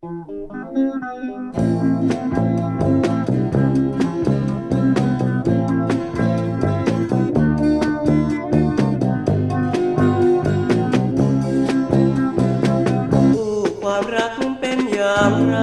ความรักเป็นอย่างไร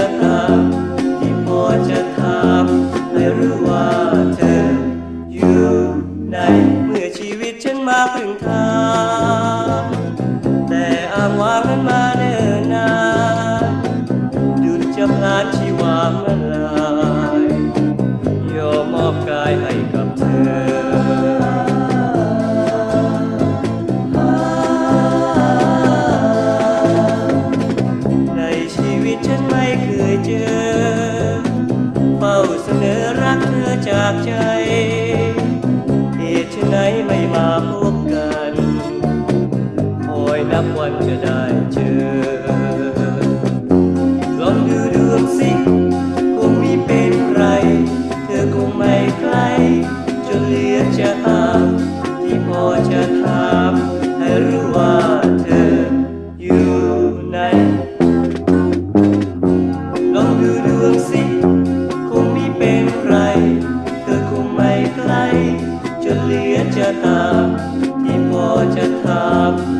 อจะถามที่พอจะถามให้รู้ว่าเธออยู่ไหนเมื่อชีวิตฉันมาครึ่งทางแต่อ้างว้างนั้นมาเนิ่นนานดุจจะพลานชีวามื่อลายยอมมอบกายให้กับ วิตฉันไม่เคยเจอ เป้าเสนอรักเธอจากใจ เหตุฉันไหนไม่มาพบกันคอยนับวันจะได้เจอ ลองดูดูสิคงไม่เป็นใคร เธอคงไม่ใกลจนเหลือจะอามที่พอจะถามให้รู้ว่าเธอ ที่พอจะทำ